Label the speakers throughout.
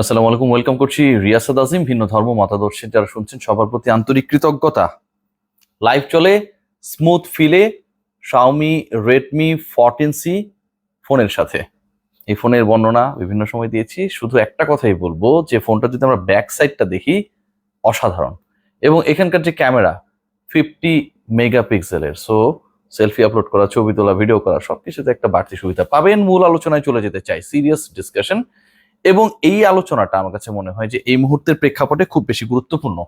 Speaker 1: আসসালামু আলাইকুম, ওয়েলকাম করছি রিয়াসাদ আজিম, ভিন্ন ধর্ম মতাদর্শের যারা শুনছেন সবার প্রতি আন্তরিক কৃতজ্ঞতা। লাইভ চলে স্মুথ ফিলে শাওমি রেডমি ফোরটিন সি ফোনের সাথে। এই ফোনের বর্ণনা বিভিন্ন সময় দিয়েছি, শুধু একটা কথাই বলব, যে ফোনটা যদি আমরা ব্যাক সাইডটা দেখি, অসাধারণ। এবং এখানকার যে ক্যামেরা ফিফটি মেগাপিক্সেলের সো সেলফি আপলোড করা, ছবি তোলা ভিডিও করা, সবকিছুতে একটা বাড়তি সুবিধা পাবেন। মূল আলোচনায় চলে যেতে চাই সিরিয়াস ডিসকাশন এবং এই আলোচনাটা আমার কাছে মনে হয় যে এই মুহূর্তের প্রেক্ষাপটে খুব বেশি গুরুত্বপূর্ণ।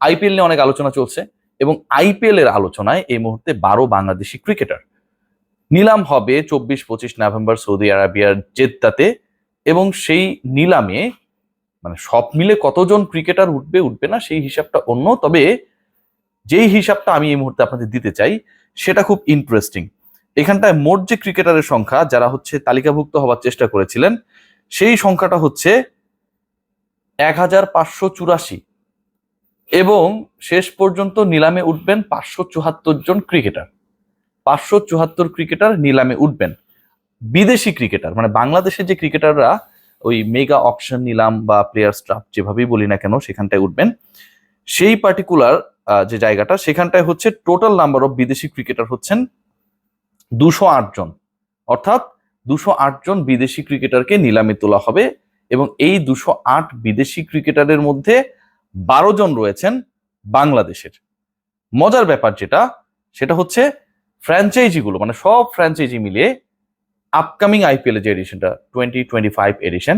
Speaker 1: আইপিএল নিয়ে অনেক আলোচনা চলছে এবং আইপিএল এর আলোচনায় এই মুহূর্তে বারো বাংলাদেশি ক্রিকেটার। নিলাম হবে চব্বিশ, পঁচিশ নভেম্বর সৌদি আরবিয়ার জেদ্দাতে এবং সেই নিলামে মানে সব মিলে কতজন ক্রিকেটার উঠবে উঠবে না সেই হিসাবটা অন্য। তবে যেই হিসাবটা আমি এই মুহূর্তে আপনাদের দিতে চাই, সেটা খুব ইন্টারেস্টিং এখানটায় মোট যে ক্রিকেটারের সংখ্যা, যারা হচ্ছে তালিকাভুক্ত হওয়ার চেষ্টা করেছিলেন সেই সংখ্যাটা হচ্ছে এক হাজার পাঁচশো চুরাশি। এবং শেষ পর্যন্ত নিলামে উঠবেন পাঁচশো চুহাত্তর জন ক্রিকেটার। পাঁচশো চুহাত্তর ক্রিকেটার নিলামে উঠবেন। বিদেশি ক্রিকেটার মানে বাংলাদেশের যে ক্রিকেটাররা ওই মেগা অপশন নিলাম বা প্লেয়ার স্টাফ যেভাবেই বলি না কেন, সেখানটায় উঠবেন। সেই পার্টিকুলার যে জায়গাটা, সেখানটায় হচ্ছে টোটাল নাম্বার অফ বিদেশি ক্রিকেটার হচ্ছেন দুশো জন। অর্থাৎ দুশো জন বিদেশি ক্রিকেটারকে নিলামে তোলা হবে এবং এই দুশো আট বিদেশি ক্রিকেটারের মধ্যে বারো জন রয়েছেন বাংলাদেশের। মজার ব্যাপার যেটা, সেটা হচ্ছে ফ্র্যাঞ্চাইজিগুলো মানে সব ফ্র্যাঞ্চাইজি মিলিয়ে আপকামিং আইপিএল যে এডিশনটা টোয়েন্টি টোয়েন্টি ফাইভ এডিশন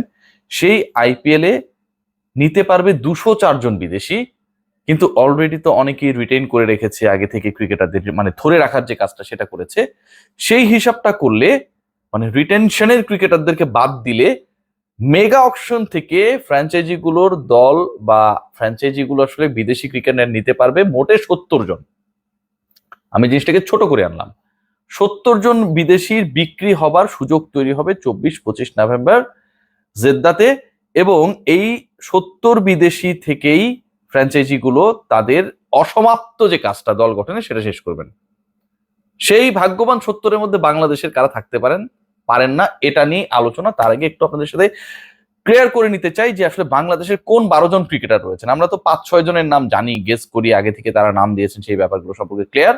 Speaker 1: সেই আইপিএল নিতে পারবে দুশো চারজন বিদেশি, কিন্তু অলরেডি তো অনেকেই রিটেইন করে রেখেছে আগে থেকে ক্রিকেটারদের মানে ধরে রাখার যে কাজটা সেটা করেছে, সেই হিসাবটা করলে মানে রিটেনশনের ক্রিকেটারদেরকে বাদ দিলে মেগা অপশন থেকে ফ্র্যাঞ্চাইজিগুলোর দল বা ফ্র্যাঞ্চাইজিগুলো আসলে বিদেশি ক্রিকেটার নিতে পারবে মোটে সত্তর জন। আমি জিনিসটাকে ছোট করে আনলাম। সত্তর জন বিদেশির বিক্রি হবার সুযোগ তৈরি হবে চব্বিশ, পঁচিশ নভেম্বর জেদ্দাতে এবং এই সত্তর বিদেশি থেকেই ফ্র্যাঞ্চাইজিগুলো তাদের অসমাপ্ত যে কাজটা দল গঠনে সেটা শেষ করবেন। সেই ভাগ্যবান সত্তরের মধ্যে বাংলাদেশের কারা থাকতে পারেন? পারেন না, এটা নিয়ে আলোচনা। তার আগে একটু আপনাদের সাথে ক্লিয়ার করে নিতে চাই যে আসলে বাংলাদেশের কোন বারো জন ক্রিকেটার রয়েছেন। আমরা তো পাঁচ, ছয় জনের নাম জানি গেস করি, আগে থেকে তারা নাম দিয়েছেন সেই ব্যাপারগুলো সম্পর্কে ক্লিয়ার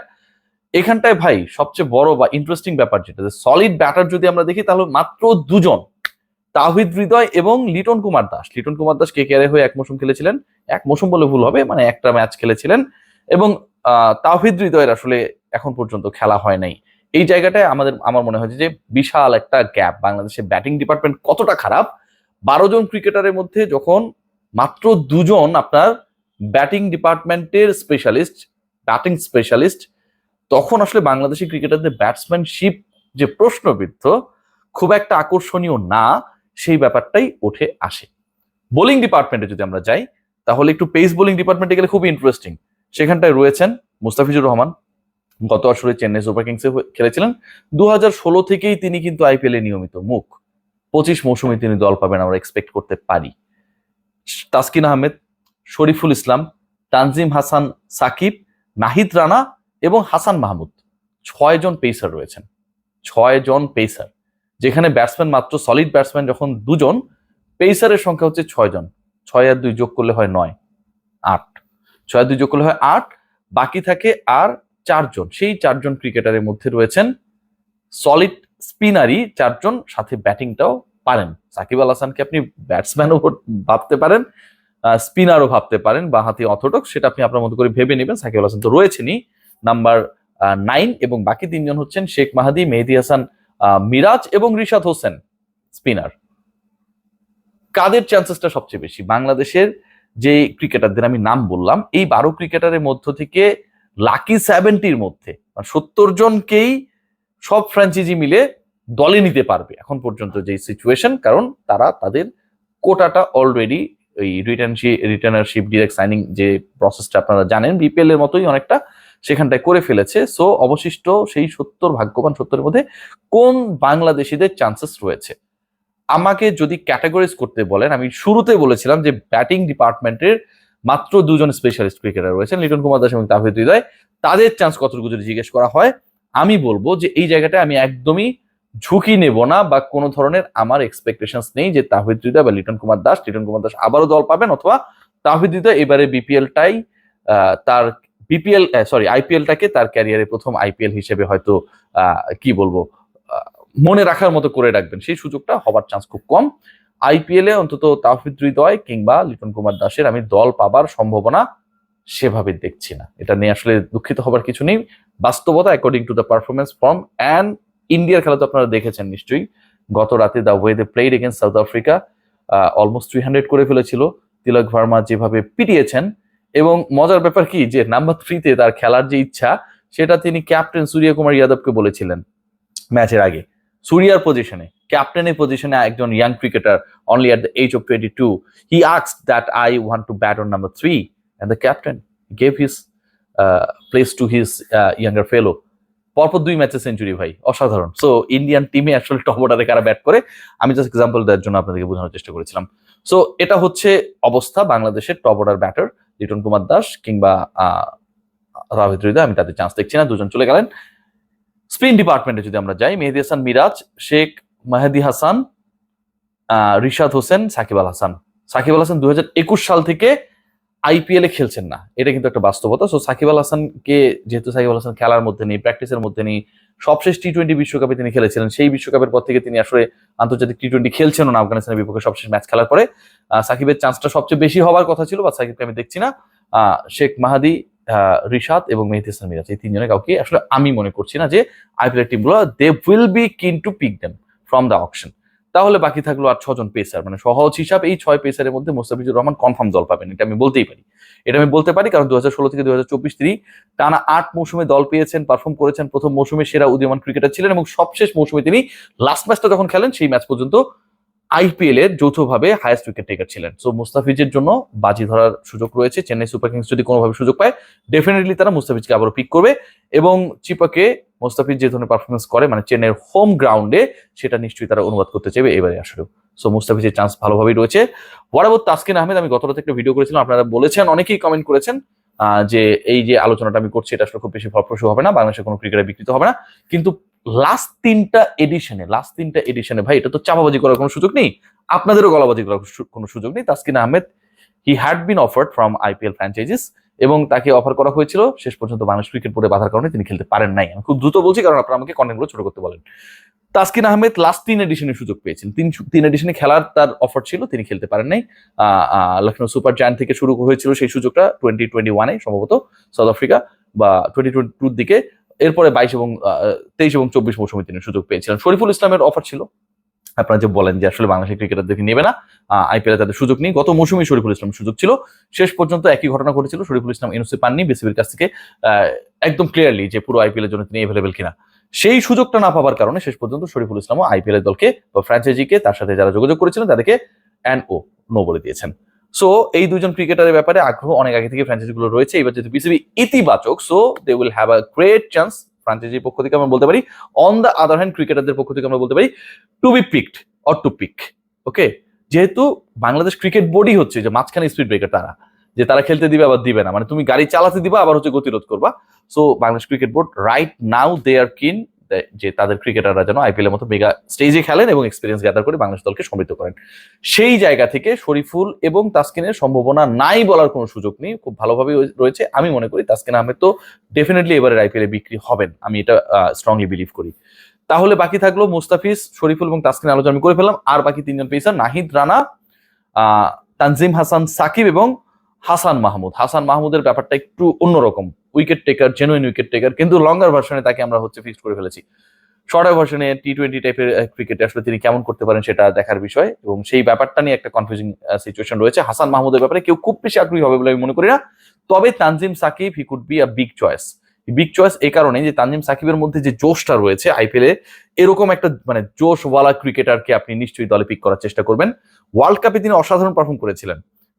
Speaker 1: এখানটায় ভাই, সবচেয়ে বড় বা ইন্টারেস্টিং ব্যাপার যেটা সলিড ব্যাটার যদি আমরা দেখি, তাহলে মাত্র দুজন, তাহিদ হৃদয় এবং লিটন কুমার দাস। লিটন কুমার দাস কে কেয়ারে হয়ে এক মৌসুম খেলেছিলেন। এক মৌসুম বলে ভুল হবে মানে একটা ম্যাচ খেলেছিলেন। এবং তাহিদ হৃদয়ের আসলে এখন পর্যন্ত খেলা হয় নাই। এই জায়গাটায় আমাদের, আমার মনে হয়েছে যে বিশাল একটা গ্যাপ বাংলাদেশের ব্যাটিং ডিপার্টমেন্ট কতটা খারাপ? বারো জন ক্রিকেটারের মধ্যে যখন মাত্র দুজন আপনার ব্যাটিং ডিপার্টমেন্টের স্পেশালিস্ট ব্যাটিং স্পেশালিস্ট তখন আসলে বাংলাদেশি ক্রিকেটারদের ব্যাটসম্যানশিপ যে প্রশ্নবিদ্ধ, খুব একটা আকর্ষণীয় না, সেই ব্যাপারটাই উঠে আসে। বোলিং ডিপার্টমেন্টে যদি আমরা যাই, তাহলে একটু পেস বোলিং ডিপার্টমেন্টে গেলে খুব ইন্টারেস্টিং সেখানটায় রয়েছেন মুস্তাফিজুর রহমান। গত আসরে চেন্নাই সুপার কিংসে খেলেছিলেন। দু থেকেই তিনি কিন্তু আইপিএল নিয়মিত মুখ। পঁচিশ মৌসুমে তিনি দল পাবেন আমরা এক্সপেক্ট করতে পারি। তাসকিন আহমেদ, শরীফুল ইসলাম, তানজিম হাসান সাকিব, নাহিদ রানা এবং হাসান মাহমুদ। ছয় জন পেসার রয়েছেন। ছয় জন পেসার যেখানে ব্যাটসম্যান মাত্র সলিড ব্যাটসম্যান যখন দুজন পেসারের সংখ্যা হচ্ছে ছয় জন। ছয় আর দুই যোগ করলে হয় নয়, আট। ছয় আর দুই যোগ করলে হয় আট, বাকি থাকে আর চারজন, সেই চারজন ক্রিকেটারের মধ্যে রয়েছেন সলিড স্পিনারই চারজন, সাথে ব্যাটিংটাও পারেন। সাকিব আল হাসানকে আপনি ব্যাটসম্যানও ভাবতে পারেন স্পিনারও ভাবতে পারেন, বা হাতি অথটক সেটা আপনি আপনার মতো করে ভেবে নেবেন। সাকিব আল হাসান তো রয়েছেনই। নাম্বার নাইন এবং বাকি তিনজন হচ্ছেন শেখ মাহাদি, মেহেদি হাসান মিরাজ এবং রিশাদ হোসেন স্পিনার কাদের চান্সেসটা সবচেয়ে বেশি? বাংলাদেশের যে ক্রিকেটারদের আমি নাম বললাম, এই বারো ক্রিকেটারের মধ্য থেকে লাকি সেভেন্টির মধ্যে। সত্তর জনকেই সব ফ্র্যাঞ্চাইজি মিলে দলে নিতে পারবে এখন পর্যন্ত যে সিচুয়েশন কারণ তারা তাদের কোটাটা অলরেডি ওই রিটার্নশিপ রিটার্নারশিপ ডিরেক্ট সাইনিং যে প্রসেসটা আপনারা জানেন বিপিএল এর মতোই অনেকটা সেখানটায় করে ফেলেছে। সো অবশিষ্ট সেই সত্তর, ভাগ্যবান সত্তরের মধ্যে কোন বাংলাদেশিদের চান্সেস রয়েছে? আমাকে যদি ক্যাটাগরিজ করতে বলেন, আমি শুরুতে বলেছিলাম যে ব্যাটিং ডিপার্টমেন্টের মাত্র দুজন স্পেশালিস্ট ক্রিকেটার রয়েছেন, লিটন কুমার দাস এবং তাহিদ হৃদয়। তাদের চান্স কতটুকু যদি জিজ্ঞেস করা হয়, আমি বলব যে এই জায়গাটায় আমি একদমই ঝুঁকি নেব না বা কোনো ধরনের আমার এক্সপেকটেশনস নেই যে তাহিদ হৃদয় বা লিটন কুমার দাস, লিটন কুমার দাস আবারও দল পাবেন অথবা তাহিদ হৃদয় এবারে বিপিএলটাই তার বিপিএল সরি আইপিএলটাকে তার ক্যারিয়ারে প্রথম আইপিএল হিসেবে হয়তো কি বলব মনে রাখার মতো করে রাখবেন। সেই সুযোগটা হবার চান্স খুব কম। আইপিএল অন্তত তাহিদ হৃদয় কিংবা লিটন কুমার দাসের আমি দল পাবার সম্ভাবনা সেভাবে দেখছি না। এটা নিয়ে আসলে দুঃখিত হবার কিছু নেই। বাস্তবতা according to the performance from and ইন্ডিয়ার খেলা তো আপনারা দেখেছেন নিশ্চয়ই। গত রাতে the way they played against South Africa almost three hundred করে ফেলেছিল। তিলক ভার্মা যেভাবে পিটিয়েছেন এবং মজার ব্যাপার কি যে নাম্বার থ্রিতে তার খেলার যে ইচ্ছা, সেটা তিনি ক্যাপ্টেন সূর্য কুমার যাদবকে বলেছিলেন ম্যাচের আগে। সূর্যার পজিশনে ক্যাপ্টেনের পজিশনে একজন young cricketer only at the age of twenty two he asks that I want to bat on number three and the captain gave his place to his younger fellow পরপর দুই ম্যাচে সেঞ্চুরি ভাই, অসাধারণ। সো ইন্ডিয়ান টিমে আসলে top অর্ডারে কারা bat করে, আমি জাস্ট এক্সাম্পল দেওয়ার জন্য আপনাদেরকে বোঝানোর চেষ্টা করেছিলাম। সো এটা হচ্ছে অবস্থা বাংলাদেশের top order batter Liton Kumar Das কিংবা রাহিদ আমি তাদের চান্স দেখছি না, দুজন চলে গেলেন। স্পিন ডিপার্টমেন্টে যদি আমরা যাই, মেহেদি হাসান মিরাজ, শেখ মাহেদি হাসান রিশাদ হোসেন, সাকিব আল হাসান। সাকিব আল হাসান দুই হাজার একুশ সাল থেকে আইপিএল খেলছেন না। এটা কিন্তু একটা বাস্তবতা। সো সাকিব আল হাসানকে, যেহেতু সাকিব আল হাসান খেলার মধ্যে নেই প্র্যাকটিসের মধ্যে নেই, সবশেষ টি টোয়েন্টি বিশ্বকাপে তিনি খেলেছিলেন। সেই বিশ্বকাপের পর থেকে তিনি আসলে আন্তর্জাতিক টি টোয়েন্টি খেলছেন না আফগানিস্তানের বিপক্ষে সবশেষ ম্যাচ খেলার পরে। সাকিবের চান্সটা সবচেয়ে বেশি হওয়ার কথা ছিল বা সাকিবকে আমি দেখছি না। শেখ মাহাদি রিশাদ এবং মেহেদি হাসান মিরাজ, এই তিনজনের কাউকে আসলে আমি মনে করছি না যে IPL টিমগুলো they will be keen to pick them from the auction তাহলে বাকি থাকল আর ছজন পেসার মানে সহজ হিসাব এই ছয় পেসারের মধ্যে মোস্তাফিজুর রহমান কনফার্ম দল পাবেন। এটা আমি বলতেই পারি। এটা আমি বলতে পারি কারণ দু থেকে দু হাজার চব্বিশ টানা আট মৌসুমে দল পেয়েছেন পারফর্ম করেছেন, প্রথম মৌসুমে সেরা উদীয়মান ক্রিকেটার ছিলেন এবং সবশেষ মৌসুমে তিনি লাস্ট ম্যাচটা যখন খেলেন, সেই ম্যাচ পর্যন্ত আইপিএল এর যৌথভাবে হায়েস্ট উইকেট টেকার ছিলেন। সো মুস্তাফিজের জন্য বাজি ধরার সুযোগ রয়েছে। চেন্নাই সুপার কিংস যদি কোনোভাবে সুযোগ পায় ডেফিনেটলি তারা মুস্তাফিজকে আবারও পিক করবে এবং চিপাকে মুস্তাফিজ যে ধরনের পারফরমেন্স করে মানে চেন্নাইয়ের হোম গ্রাউন্ডে সেটা নিশ্চয়ই তারা অনুবাদ করতে চাইবে এবারে আসলেও সো মুস্তাফিজের চান্স ভালোভাবেই রয়েছে। বরাবর তাসকিন আহমেদ? আমি গত রাতে একটা ভিডিও করেছিলাম, আপনারা বলেছেন, অনেকেই কমেন্ট করেছেন যে এই যে আলোচনাটা আমি করছি, এটা আসলে খুব বেশি ফলপ্রসূ হবে না বাংলাদেশে কোনো ক্রিকেটে বিকৃত হবে না। কিন্তু লাস্ট তিনটা এডিশনে লাস্ট তিনটা এডিশনে ভাই, এটা তো চাপাবাজি করার কোনো সুযোগ নেই। আপনাদেরও গলাবাজি করার কোনো সুযোগ নেই। Taskin Ahmed he had been offered from IPL franchises এবং তাকে অফার করা হয়েছিল। শেষ পর্যন্ত বাংলাদেশ ক্রিকেট বোর্ডে বাধার কারণে তিনি খেলতে পারেন নাই। আমি খুব দ্রুত বলছি, কারণ আপনারা আমাকে কন্টেন্টগুলো ছোট করতে বলেন। তাসকিন আহমেদ লাস্ট তিন এডিশনে সুযোগ পেয়েছেন। তিন তিন এডিশনে খেলার তার অফার ছিল, তিনি খেলতে পারেন নাই। লখনৌ সুপার জায়ান্ট থেকে শুরু হয়েছিল সেই সুযোগটা টোয়েন্টি টোয়েন্টি ওয়ানে সম্ভবত সাউথ আফ্রিকা বা টোয়েন্টি টোয়েন্টি টুর দিকে। এরপরে বাইশ এবং তেইশ এবং চব্বিশ মৌসুমে তিনি সুযোগ পেয়েছিলেন। শরীফুল ইসলামের অফার ছিল। আপনারা যে বলেন যে আসলে বাংলাদেশের ক্রিকেটারদেরকে নেবে না আইপিএল তাদের সুযোগ নেই। গত মৌসুমে শরীফুল ইসলাম সুযোগ ছিল। শেষ পর্যন্ত একই ঘটনা ঘটেছিল। শরীফুল ইসলাম এনওসি পাননি বিসিবির কাছ থেকে একদম ক্লিয়ারলি যে পুরো আইপিএল এর জন্য তিনি এভেলেবেল কিনা। সেই সুযোগটা না পাওয়ার কারণে শেষ পর্যন্ত শরীফুল ইসলামও আইপিএল দলকে বা ফ্র্যাঞ্চাইজিকে তার সাথে যারা যোগাযোগ করেছিলেন, তাদেরকে অ্যান্ড ও নো বলে দিয়েছেন। সো এই দুজন ক্রিকেটারের ব্যাপারে আগ্রহ অনেক আগে থেকে ফ্র্যাঞ্চাইজি গুলো রয়েছে। এবার যেহেতু বিসিবি ইতিবাচক so they will have a great chance ফ্র্যাঞ্চাইজির পক্ষ থেকে আমরা বলতে পারি অন দ্য আদার হ্যান্ড ক্রিকেটারদের পক্ষ থেকে আমরা বলতে পারি to be picked or to pick okay যেহেতু বাংলাদেশ ক্রিকেট বোর্ডই হচ্ছে যে মাঝখানে স্পিড ব্রেকার তারা, যে তারা খেলতে দিবে আবার দিবে না। মানে তুমি গাড়ি চালাতে দিবা, আবার হচ্ছে গতিরোধ করবা। So Bangladesh cricket board right now they are keen যে তাদের ক্রিকেটাররা যেন আইপিএল এর মতো মেগা স্টেজে খেলেন এবং এক্সপিরিয়েন্স গ্যাদার করে বাংলাদেশ দলকে সমৃদ্ধ করেন। সেই জায়গা থেকে শরীফুল এবং তাসকিনের সম্ভাবনা নাই বলার কোনো সুযোগ নেই। খুব ভালোভাবে রয়েছে। আমি মনে করি তাসকিন আহমেদ তো ডেফিনেটলি এবারে আইপিএল এ বিক্রি হবেন। আমি এটা স্ট্রংলি বিলিভ করি। তাহলে বাকি থাকল মুস্তাফিজ, শরীফুল এবং তাসকিন আলোচনা আমি করে ফেললাম। আর বাকি তিনজন পেসার নাহিদ রানা তানজিম হাসান, সাকিব এবং হাসান মাহমুদ। হাসান মাহমুদের ব্যাপারটা একটু অন্যরকম। Wicket taker genuine wicket taker কিন্তু লঙ্গার ভার্সনে তাকে আমরা হচ্ছে ফিক্সড করে ফেলেছি। শর্টার ভার্সনে টি টোয়েন্টি টাইপের ক্রিকেটে আসলে তিনি কেমন করতে পারেন সেটা দেখার বিষয় এবং সেই ব্যাপারটা নিয়ে একটা কনফিউজিং সিচুয়েশন রয়েছে। হাসান মাহমুদের ব্যাপারে কেউ খুব বেশি আগ্রহী হবে বলে আমি মনে করি না। তবে Tanzim Sakib he could be a big choice big choice এই কারণে যে তানজিম সাকিবের মধ্যে যে জোশটা রয়েছে আইপিএলে এরকম একটা মানে জোশওয়ালা ক্রিকেটারকে আপনি নিশ্চয়ই দলে পিক করার চেষ্টা করবেন। ওয়ার্ল্ড কাপে তিনি অসাধারণ পারফর্ম করেছিলেন।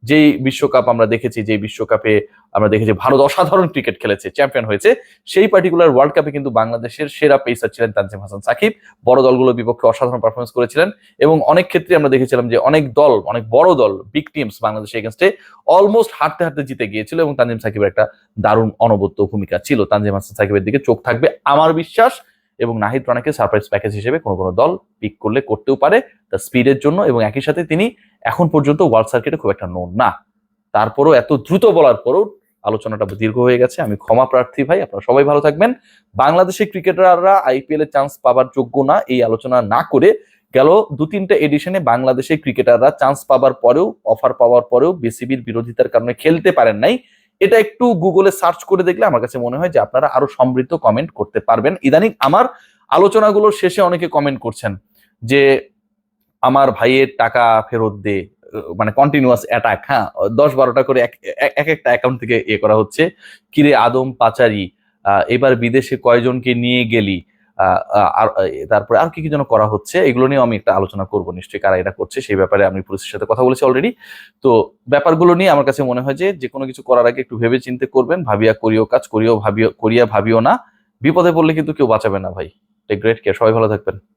Speaker 1: যেই বিশ্বকাপ আমরা দেখেছি যে বিশ্বকাপে আমরা দেখেছি ভারত অসাধারণ ক্রিকেট খেলেছে চ্যাম্পিয়ন হয়েছে, সেই পার্টিকুলার ওয়ার্ল্ড কাপে কিন্তু বাংলাদেশের সেরা পেসার ছিলেন তানজিম হাসান সাকিব। বড় দলগুলোর বিপক্ষে অসাধারণ পারফরমেন্স করেছিলেন এবং অনেক ক্ষেত্রে আমরা দেখেছিলাম যে অনেক দল, অনেক বড় দল বিগ টিমস বাংলাদেশের এগেনস্টে অলমোস্ট হারতে হারতে জিতে গিয়েছিল এবং তানজিম সাকিবের একটা দারুণ অনবদ্য ভূমিকা ছিল। তানজিম হাসান সাকিবের দিকে চোখ থাকবে আমার বিশ্বাস এবং নাহিদ রানাকে সারপ্রাইজ প্যাকেজ হিসেবে কোনো কোনো দল পিক করলে, করতেও পারে তার স্পিডের জন্য এবং একই সাথে তিনি এখন পর্যন্ত ওয়ার্ল্ড সার্কিটে খুব একটা নোন না। তারপরও এত দ্রুত বলার পরও আলোচনাটা দীর্ঘ হয়ে গেছে। আমি ক্ষমা প্রার্থী ভাই, আপনারা সবাই ভালো থাকবেন। বাংলাদেশের ক্রিকেটাররা আইপিএল এ চান্স পাবার যোগ্য না, এই আলোচনা না করে গেল দু তিনটা এডিশনে বাংলাদেশের ক্রিকেটাররা চান্স পাবার পরেও অফার পাওয়ার পরেও বিসিবির বিরোধিতার কারণে খেলতে পারেন নাই। এটা একটু গুগলে সার্চ করে দেখলে আমার কাছে মনে হয় যে আপনারা আরও সমৃদ্ধ কমেন্ট করতে পারবেন। ইদানিং আমার আলোচনাগুলোর শেষে অনেকে কমেন্ট করছেন যে আমার ভাইয়ের টাকা ফেরত দে মানে কন্টিনিউয়াস অ্যাটাক হ্যাঁ? দশ বারোটা করে এক, এক- এক একটা অ্যাকাউন্ট থেকে এ করা হচ্ছে। কিরে আদম পাচারি এবার বিদেশে কয়জনকে নিয়ে গেলি? আর তারপরে আর কি কি যেন করা হচ্ছে? এগুলো নিয়েও আমি একটা আলোচনা করব। নিশ্চয়ই কারা এটা করছে, সেই ব্যাপারে আমি পুলিশের সাথে কথা বলেছি অলরেডি তো ব্যাপারগুলো নিয়ে আমার কাছে মনে হয় যে যে কোনো কিছু করার আগে একটু ভেবে চিন্তে করবেন। ভাবিয়া করিও কাজ, করিও ভাবিও, করিয়া ভাবিও না। বিপদে পড়লে কিন্তু কেউ বাঁচাবে না ভাই। টেক গ্রেট কেয়ার সবাই ভালো থাকবেন।